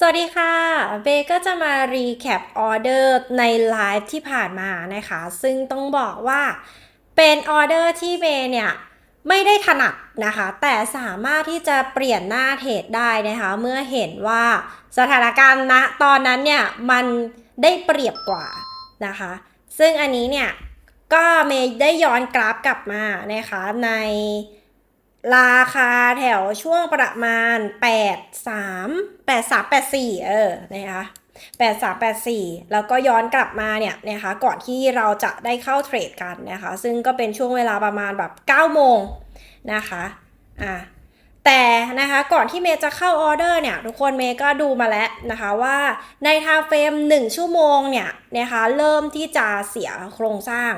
สวัสดีค่ะ เบก็จะมารีแคปออเดอร์ในไลฟ์ที่ผ่านมานะคะ ซึ่งต้องบอกว่าเป็นออเดอร์ที่เบเนี่ยไม่ได้ถนัดนะคะ แต่สามารถที่จะเปลี่ยนหน้าเทรดได้นะคะ เมื่อเห็นว่าสถานการณ์ณตอนนั้นเนี่ยมันได้เปรียบกว่านะคะ ซึ่งอันนี้เนี่ยก็เมย์ได้ย้อนกราฟกลับมานะคะใน ราคาแถวช่วงประมาณ 8 3 8 3 8 4 เออ นะคะ8 3 8 4 แล้วก็ย้อนกลับมาเนี่ยนะคะ ก่อนที่เราจะได้เข้าเทรดกันนะคะ ซึ่งก็เป็นช่วงเวลาประมาณแบบ9โมงนะคะ อะแต่นะคะก่อนที่เมย์จะเข้าออเดอร์เนี่ยทุกคนเมย์ก็ดูมาแล้วนะคะว่าในทม์เฟรม 1 ชั่วโมงเนี่ยนะคะเริ่มที่จะเสียโครงสร้าง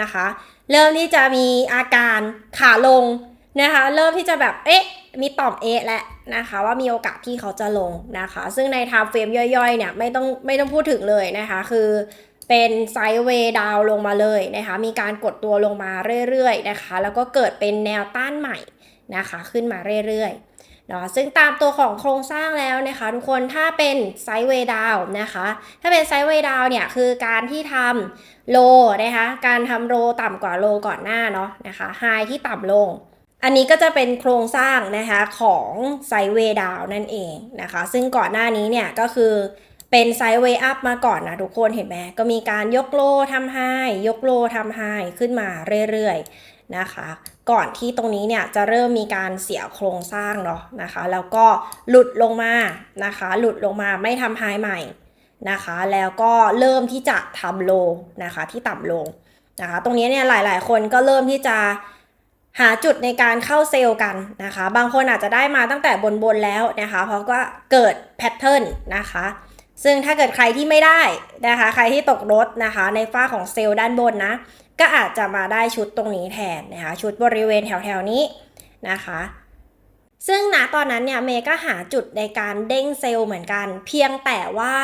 นะคะ เริ่มที่จะมีอาการขาลง นะคะเริ่มที่จะแบบเอ๊ะมีต่อมเอะแล้วนะคะว่ามีโอกาสที่เขาจะลงนะคะ ซึ่งในไทม์เฟรมย่อยๆเนี่ยไม่ต้องไม่ต้องพูดถึงเลยนะคะคือเป็นไซด์เวย์ดาวลงมาเลยนะคะมีการกดตัวลงมาเรื่อยๆนะคะแล้วก็เกิดเป็นแนวต้านใหม่นะคะขึ้นมาเรื่อยๆเนาะซึ่งตามตัวของโครงสร้างแล้วนะคะ ทุกคนถ้าเป็นไซด์เวย์ดาวนะคะถ้าเป็นไซด์เวย์ดาวเนี่ยคือการที่ทำโลนะคะการทำโลต่ำกว่าโลก่อนหน้าเนาะนะคะไฮที่ต่ำลง อันนี้ก็จะเป็นโครงสร้างนะคะของไซเวดาวนั่นเองนะคะ ซึ่งก่อนหน้านี้เนี่ยก็คือเป็นไซเวอัพมาก่อนนะทุกคนเห็นไหมก็มีการยกโลทำไฮยกโลทำไฮขึ้นมาเรื่อยๆนะคะ ก่อนที่ตรงนี้เนี่ยจะเริ่มมีการเสียโครงสร้างเนาะนะคะ แล้วก็หลุดลงมานะคะ หลุดลงมาไม่ทำไฮใหม่นะคะ แล้วก็เริ่มที่จะทำโลนะคะที่ต่ำลงนะคะ ตรงนี้เนี่ยหลายๆ คนก็เริ่มที่จะ หาจุดในการเข้าเซลล์กันนะคะ บางคนอาจจะได้มาตั้งแต่บนๆแล้วนะคะ เพราะก็เกิดแพทเทิร์นนะคะ ซึ่งถ้าเกิดใครที่ไม่ได้นะคะ ใครที่ตกรถนะคะ ในฝ้าของเซลล์ด้านบนนะ ก็อาจจะมาได้ชุดตรงนี้แทนนะคะ ชุดบริเวณแถวๆนี้นะคะซึ่งณตอนนั้นเนี่ยเมย์ก็หาจุดในการเด้งเซลล์เหมือนกัน เพียงแต่ว่า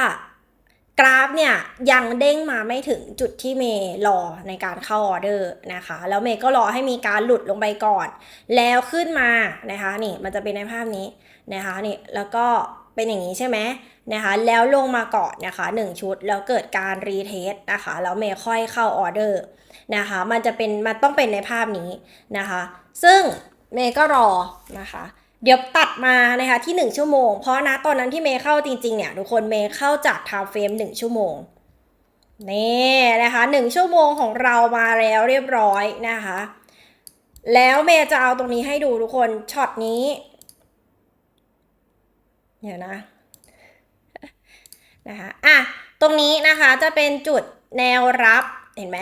กราฟเนี่ยยังเด้งมาไม่ถึงจุดที่เมย์รอในการเข้าออเดอร์นะคะ แล้วเมย์ก็รอให้มีการหลุดลงไปก่อน แล้วขึ้นมานะคะนี่มันจะเป็นในภาพนี้นะคะนี่แล้วก็เป็นอย่างนี้ใช่ไหมนะคะแล้วลงมาก่อนนะคะ 1 ชุดแล้วเกิดการรีเทสนะคะแล้วเมย์ค่อยเข้าออเดอร์นะคะมันจะเป็นมันต้องเป็นในภาพนี้นะคะ ซึ่งเมย์ก็รอนะคะ เดี๋ยวตัดมานะคะที่ 1 ชั่วโมง เพราะนะตอนนั้นที่เมย์เข้าจริงๆเนี่ยทุกคนเมย์เข้าจากไทม์เฟรม1 ชั่วโมงนี่นะคะ1ชั่วโมงของเรามาแล้วเรียบร้อยนะคะ แล้วเมย์จะเอาตรงนี้ให้ดูทุกคนช็อตนี้เดี๋ยวนะนะคะอะตรงนี้นะคะจะเป็นจุดแนวรับเห็นไหม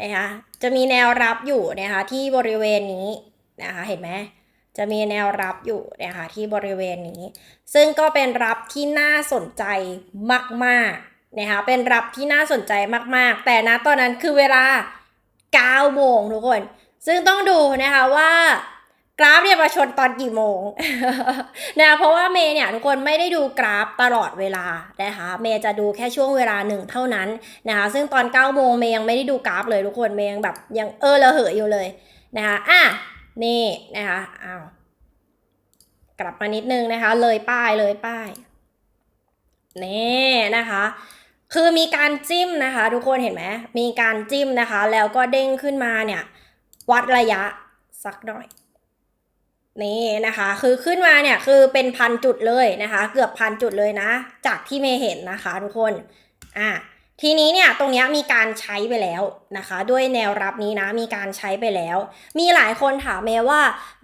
นะคะจะมีแนวรับอยู่นะคะที่บริเวณนี้นะคะเห็นไหม จะมีแนวรับอยู่นะคะที่บริเวณนี้ ซึ่งก็เป็นรับที่น่าสนใจมากๆนะคะเป็นรับที่น่าสนใจมากๆ แต่นะตอนนั้นคือเวลา9โมงทุกคน ซึ่งต้องดูนะคะว่ากราฟเนี่ยมาชนตอนกี่โมงนะเพราะว่าเมย์เนี่ยทุกคนไม่ได้ดูกราฟตลอดเวลานะคะเมย์จะดูแค่ช่วงเวลาหนึ่งเท่านั้นนะคะซึ่งตอน9โมงเมย์ยังไม่ได้ดูกราฟเลยทุกคนเมย์ยังแบบยังเออระเหยอยู่เลยนะคะอะ นี่นะคะอ้าวกลับมานิดนึงนะคะ เลยป้ายเลยป้ายนี่นะคะ คือมีการจิ้มนะคะ ทุกคนเห็นไหมมีการจิ้มนะคะ แล้วก็เด้งขึ้นมาเนี่ย วัดระยะสักหน่อยนี่นะคะ คือขึ้นมาเนี่ยคือเป็นพันจุดเลยนะคะ เกือบพันจุดเลยนะ จากที่เมย์เห็นนะคะ ทุกคนอะ ทีนี้เนี่ยตรงนี้มีการใช้ไปแล้วนะคะ ด้วยแนวรับนี้นะมีการใช้ไปแล้ว มีหลายคนถามเมว่า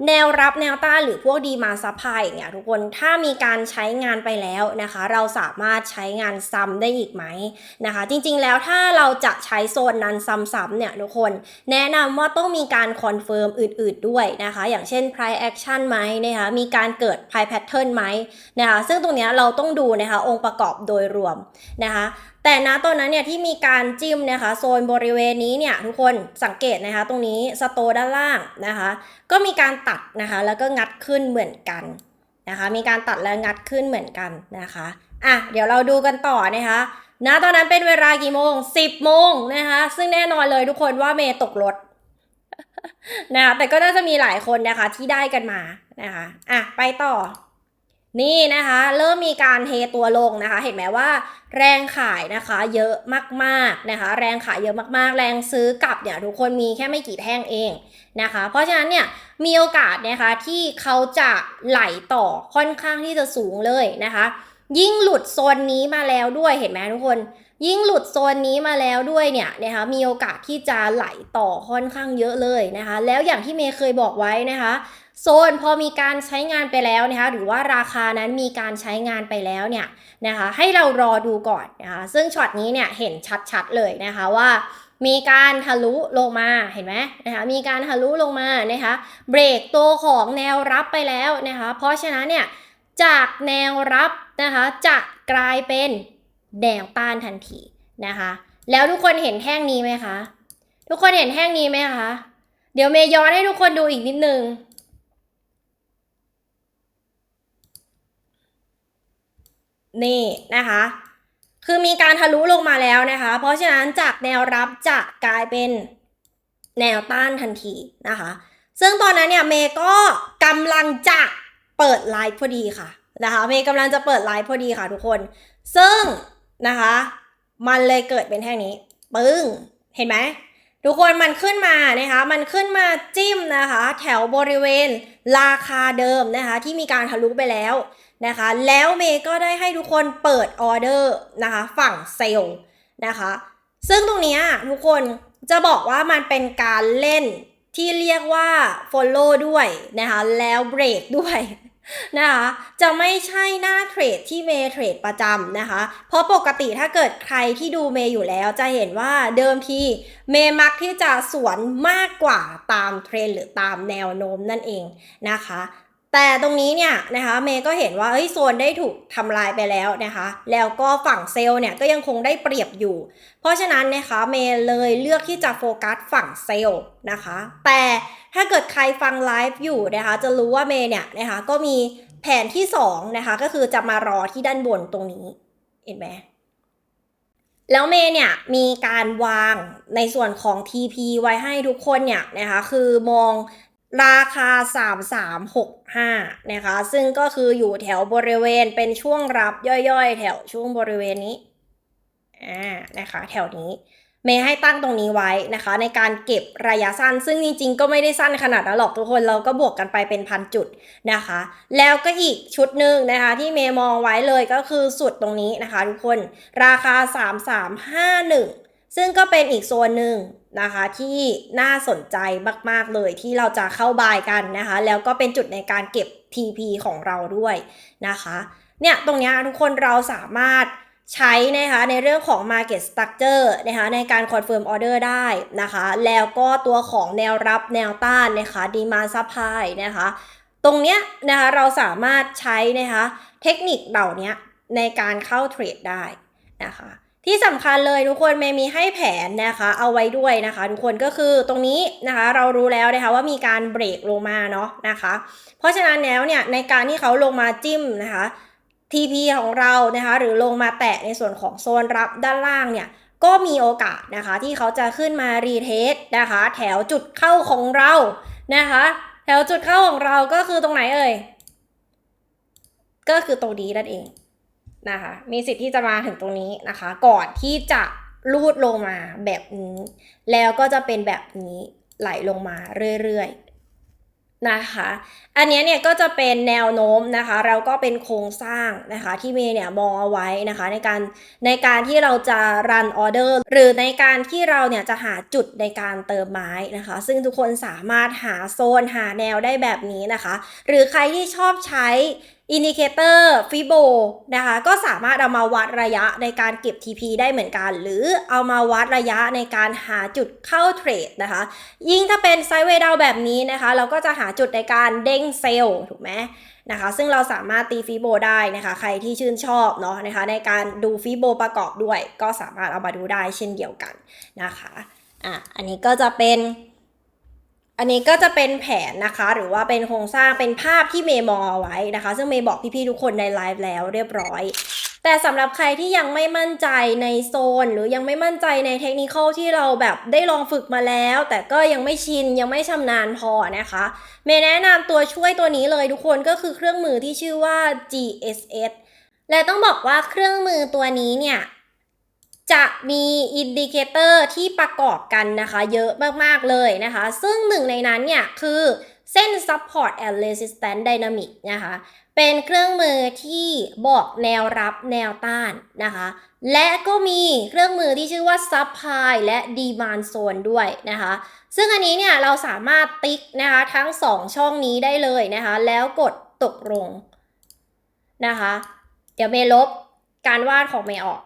แนวรับแนวต้านหรือพวกดีมาซัพพลายเงี้ยทุกคนถ้ามีการใช้งานไปแล้วนะคะ เราสามารถใช้งานซ้ำได้อีกไหมนะคะ จริงๆแล้วถ้าเราจะใช้โซนนั้นซ้ำๆเนี่ยทุกคนแนะนำว่าต้องมีการคอนเฟิร์มอื่นๆด้วยนะคะ อย่างเช่น price action ไหมนะคะมีการเกิด price pattern ไหมนะคะซึ่งตรงนี้เราต้องดูนะคะองค์ประกอบโดยรวมนะคะ แต่นะตอนนั้นเนี่ยที่มีการจิ้มนะคะโซนบริเวณนี้เนี่ยทุกคนสังเกตนะคะ ตรงนี้สโตด้านล่างนะคะ ก็มีการตัดนะคะ แล้วก็งัดขึ้นเหมือนกันนะคะ มีการตัดแล้วงัดขึ้นเหมือนกันนะคะอะเดี๋ยวเราดูกันต่อนะคะนะตอนนั้นเป็นเวลากี่โมง 10 โมงนะคะ ซึ่งแน่นอนเลยทุกคนว่าเมย์ตกรถนะคะแต่ก็น่าจะมีหลายคนนะคะที่ได้กันมานะคะอะไปต่อ นี่นะคะเริ่มมีการเทตัวลงนะคะ เห็นไหมว่าแรงขายนะคะเยอะมากๆนะคะ แรงขายเยอะมากๆ แรงซื้อกลับเนี่ยทุกคนมีแค่ไม่กี่แท่งเองนะคะ เพราะฉะนั้นเนี่ยมีโอกาสนะคะที่เขาจะไหลต่อค่อนข้างที่จะสูงเลยนะคะ ยิ่งหลุดโซนนี้มาแล้วด้วยเห็นไหมทุกคน ยิ่งหลุดโซนนี้มาแล้วด้วยเนี่ยนะคะมีโอกาสที่จะไหลต่อค่อนข้างเยอะเลยนะคะ แล้วอย่างที่เมย์เคยบอกไว้นะคะโซนพอมีการใช้งานไปแล้วนะคะหรือว่าราคานั้นมีการใช้งานไปแล้วเนี่ยนะคะให้เรารอดูก่อนนะคะซึ่งช็อตนี้เนี่ยเห็นชัดๆเลยนะคะว่ามีการทะลุลงมาเห็นไหมนะคะมีการทะลุลงมานะคะเบรกตัวของแนวรับไปแล้วนะคะเพราะฉะนั้นเนี่ย จากแนวรับนะคะจะกลายเป็นแนวต้านทันทีนะคะ แล้วทุกคนเห็นแท่งนี้ไหมคะ ทุกคนเห็นแท่งนี้ไหมคะ เดี๋ยวเมย์ย้อนให้ทุกคนดูอีกนิดนึงนี่นะคะ คือมีการทะลุลงมาแล้วนะคะ เพราะฉะนั้นจากแนวรับจะกลายเป็นแนวต้านทันทีนะคะ ซึ่งตอนนั้นเนี่ยเมย์ก็กำลังจะ เปิดไลฟ์พอดีค่ะนะคะเมย์กำลังจะเปิดไลฟ์พอดีค่ะทุกคน ซึ่งนะคะ มันเลยเกิดเป็นแท่งนี้ปึ้งเห็นไหมทุกคนมันขึ้นมานะคะ มันขึ้นมาจิ้มนะคะ แถวบริเวณราคาเดิมนะคะ ที่มีการทะลุไปแล้วนะคะ แล้วเมย์ก็ได้ให้ทุกคนเปิดออเดอร์นะคะ ฝั่งเซลล์นะคะ ซึ่งตรงนี้ทุกคนจะบอกว่ามันเป็นการเล่นที่เรียกว่า follow ด้วยนะคะ แล้วเบรกด้วย นะคะจะไม่ใช่หน้าเทรดที่เมเทรดประจำนะคะ เพราะปกติถ้าเกิดใครที่ดูเมอยู่แล้วจะเห็นว่าเดิมทีเมมักที่จะสวนมากกว่าตามเทรนหรือตามแนวโน้มนั่นเองนะคะ แต่ตรงนี้เนี่ยนะคะเมย์ก็เห็นว่าเฮ้ยโซนได้ถูกทำลายไปแล้วนะคะ แล้วก็ฝั่งเซลล์เนี่ยก็ยังคงได้เปรียบอยู่ เพราะฉะนั้นนะคะเมย์เลยเลือกที่จะโฟกัสฝั่งเซลล์นะคะ แต่ถ้าเกิดใครฟังไลฟ์อยู่นะคะ จะรู้ว่าเมย์เนี่ยนะคะก็มีแผนที่2นะคะก็คือจะมารอที่ด้านบนตรงนี้เห็นไหมแล้วเมย์เนี่ยมีการวางในส่วนของ TP ไว้ให้ทุกคนเนี่ยนะคะคือมอง ราคา 3365 นะคะ ซึ่งก็คืออยู่แถวบริเวณเป็นช่วงรับย่อยๆ แถวช่วงบริเวณนี้ อ่า นะคะ แถวนี้ เมย์ให้ตั้งตรงนี้ไว้นะคะ ในการเก็บระยะสั้น ซึ่งจริงๆ ก็ไม่ได้สั้นขนาดนั้นหรอกทุกคน เราก็บวกกันไปเป็นพันจุดนะคะ แล้วก็อีกชุดหนึ่งนะคะ ที่เมย์มองไว้เลยก็คือสุดตรงนี้นะคะ ทุกคน ราคา 3351 ซึ่งก็เป็นอีกโซนหนึ่ง นะคะที่น่าสนใจมากๆเลยที่เราจะเข้าบายกันนะคะ แล้วก็เป็นจุดในการเก็บ TP ของเราด้วยนะคะเนี่ยตรงนี้ทุกคนเราสามารถใช้นะคะในเรื่องของ Market Structure นะคะในการ Confirm Order ได้นะคะ แล้วก็ตัวของแนวรับแนวต้านนะคะ Demand Supply นะคะ ตรงเนี้ยนะคะเราสามารถใช้นะคะเทคนิคเหล่านี้ในการเข้าเทรดได้นะคะ ที่สำคัญเลยทุกคนเมย์มีให้แผนนะคะเอาไว้ด้วยนะคะ ทุกคนก็คือตรงนี้นะคะเรารู้แล้วนะคะว่ามีการเบรกลงมาเนาะนะคะ เพราะฉะนั้นแล้วเนี่ยในการที่เขาลงมาจิ้มนะคะ TP ของเรานะคะหรือลงมาแตะในส่วนของโซนรับด้านล่างเนี่ยก็มีโอกาสนะคะที่เขาจะขึ้นมารีเทสนะคะ แถวจุดเข้าของเรานะคะ แถวจุดเข้าของเราก็คือตรงไหนเอ่ยก็คือตรงนี้นั่นเอง นะคะ มีสิทธิ์ที่จะมาถึงตรงนี้นะคะ ก่อนที่จะลูดลงมาแบบนี้ แล้วก็จะเป็นแบบนี้ไหลลงมาเรื่อยๆนะคะ อันนี้เนี่ยก็จะเป็นแนวโน้มนะคะแล้วก็เป็นโครงสร้างนะคะที่เมย์เนี่ยมองเอาไว้นะคะในการในการที่เราจะรันออเดอร์หรือในการที่เราเนี่ยจะหาจุดในการเติมไม้นะคะ ซึ่งทุกคนสามารถหาโซนหาแนวได้แบบนี้นะคะ หรือใครที่ชอบใช้ อินดิเคเตอร์ฟิโบนะคะก็สามารถเอามาวัดระยะในการเก็บ TP ได้เหมือนกัน หรือเอามาวัดระยะในการหาจุดเข้าเทรดนะคะ ยิ่งถ้าเป็นไซด์เวดาวแบบนี้นะคะ เราก็จะหาจุดในการเด้งเซลล์ถูกไหมนะคะ ซึ่งเราสามารถตีฟิโบได้นะคะ ใครที่ชื่นชอบเนาะนะคะ ในการดูฟิโบประกอบด้วย ก็สามารถเอามาดูได้เช่นเดียวกันนะคะอะอันนี้ก็จะเป็น อันนี้ก็จะเป็นแผนนะคะ หรือว่าเป็นโครงสร้างเป็นภาพที่เมย์มองเอาไว้นะคะ ซึ่งเมย์บอกพี่ๆทุกคนในไลฟ์แล้วเรียบร้อย แต่สำหรับใครที่ยังไม่มั่นใจในโซน หรือยังไม่มั่นใจในเทคนิคที่เราแบบได้ลองฝึกมาแล้ว แต่ก็ยังไม่ชินยังไม่ชำนาญพอนะคะ เมย์แนะนำตัวช่วยตัวนี้เลยทุกคนก็คือเครื่องมือที่ชื่อว่า GSS และต้องบอกว่าเครื่องมือตัวนี้เนี่ย จะมีอินดิเคเตอร์ที่ประกอบกันนะคะ เยอะมาก ๆ เลยนะคะ ซึ่งหนึ่งในนั้นเนี่ยคือเส้น support and resistance dynamic นะคะ เป็นเครื่องมือที่บอกแนวรับแนวต้านนะคะ และก็มีเครื่องมือที่ชื่อว่า supply และ demand zone ด้วยนะคะ ซึ่งอันนี้เนี่ยเราสามารถติ๊กนะคะทั้ง 2 ช่องนี้ได้เลยนะคะ แล้วกดตกลงนะคะ เดี๋ยวเมลบการวาดของเมออก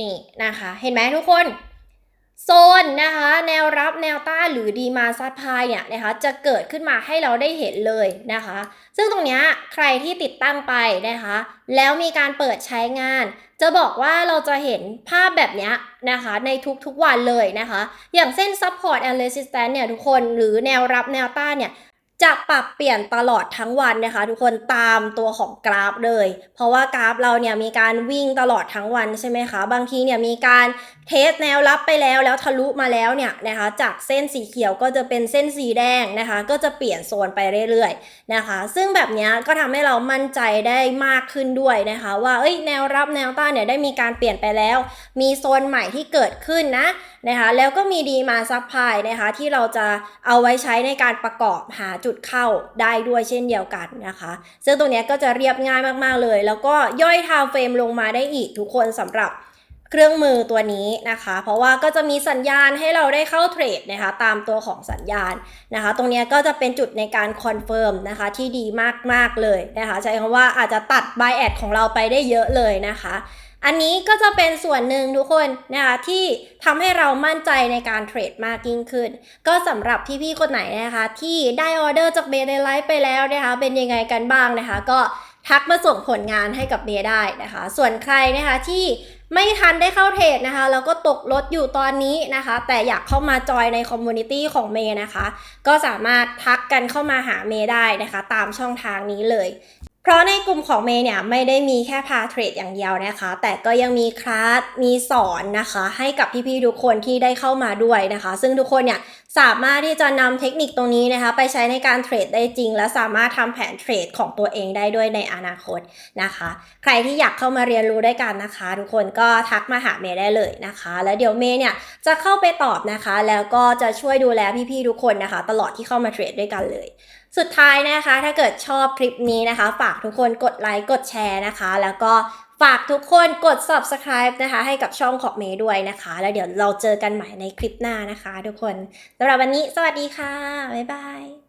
นี่นะคะ เห็นไหมทุกคน โซนนะคะ แนวรับแนวต้านหรือดีมาซั p พายเนี่ยนะคะ จะเกิดขึ้นมาให้เราได้เห็นเลยนะคะ ซึ่งตรงนี้ใครที่ติดตั้งไปนะคะ แล้วมีการเปิดใช้งาน จะบอกว่าเราจะเห็นภาพแบบนี้นะคะ ในทุกๆวันเลยนะคะ อย่างเส้น support and resistance เนี่ยทุกคนหรือแนวรับแนวต้านเนี่ย จะปรับเปลี่ยนตลอดทั้งวันนะคะทุกคนตามตัวของกราฟเลย เพราะว่ากราฟเราเนี่ยมีการวิ่งตลอดทั้งวันใช่ไหมคะ บางทีเนี่ยมีการเทสแนวรับไปแล้วแล้วทะลุมาแล้วเนี่ยนะคะ จากเส้นสีเขียวก็จะเป็นเส้นสีแดงนะคะ ก็จะเปลี่ยนโซนไปเรื่อยๆนะคะ ซึ่งแบบนี้ก็ทำให้เรามั่นใจได้มากขึ้นด้วยนะคะ ว่าเอ้ยแนวรับแนวต้านเนี่ยได้มีการเปลี่ยนไปแล้ว มีโซนใหม่ที่เกิดขึ้นนะ นะคะแล้วก็มีดีมาซับพลายนะคะที่เราจะเอาไว้ใช้ในการประกอบหาจุดเข้าได้ด้วยเช่นเดียวกันนะคะ ซึ่งตรงนี้ก็จะเรียบง่ายมากๆเลย แล้วก็ย่อยทม์เฟรมลงมาได้อีกทุกคนสำหรับเครื่องมือตัวนี้นะคะ เพราะว่าก็จะมีสัญญาณให้เราได้เข้าเทรดนะคะตามตัวของสัญญาณนะคะ ตรงนี้ก็จะเป็นจุดในการคอนเฟิร์มนะคะที่ดีมากๆเลยนะคะ ใช้คำว่าอาจจะตัด b บแอดของเราไปได้เยอะเลยนะคะ อันนี้ก็จะเป็นส่วนหนึ่งทุกคนนะคะที่ทำให้เรามั่นใจในการเทรดมากยิ่งขึ้น ก็สำหรับพี่ๆคนไหนนะคะที่ได้ออเดอร์จากเบย์ในไลฟ์ไปแล้วนะคะเป็นยังไงกันบ้างนะคะ ก็ทักมาส่งผลงานให้กับเบย์ได้นะคะ ส่วนใครนะคะที่ไม่ทันได้เข้าเทรดนะคะแล้วก็ตกรถอยู่ตอนนี้นะคะ แต่อยากเข้ามาจอยในคอมมูนิตี้ของเมย์นะคะ ก็สามารถทักกันเข้ามาหาเมย์ได้นะคะ ตามช่องทางนี้เลย เพราะในกลุ่มของเมย์เนี่ยไม่ได้มีแค่พาเทรดอย่างเดียวนะคะ แต่ก็ยังมีคลาสมีสอนนะคะ ให้กับพี่ๆทุกคนที่ได้เข้ามาด้วยนะคะ ซึ่งทุกคนเนี่ยสามารถที่จะนำเทคนิคตรงนี้นะคะ ไปใช้ในการเทรดได้จริง และสามารถทำแผนเทรดของตัวเองได้ด้วยในอนาคตนะคะ ใครที่อยากเข้ามาเรียนรู้ด้วยกันนะคะ ทุกคนก็ทักมาหาเมย์ได้เลยนะคะ แล้วเดี๋ยวเมย์เนี่ยจะเข้าไปตอบนะคะ แล้วก็จะช่วยดูแลพี่ๆทุกคนนะคะ ตลอดที่เข้ามาเทรดด้วยกันเลย สุดท้ายนะคะ ถ้าเกิดชอบคลิปนี้นะคะ ฝากทุกคนกดไลค์กดแชร์นะคะ แล้วก็ฝากทุกคนกด subscribe นะคะ ให้กับช่องของเมย์ด้วยนะคะ แล้วเดี๋ยวเราเจอกันใหม่ในคลิปหน้านะคะ ทุกคนสำหรับวันนี้สวัสดีค่ะ บ๊ายบาย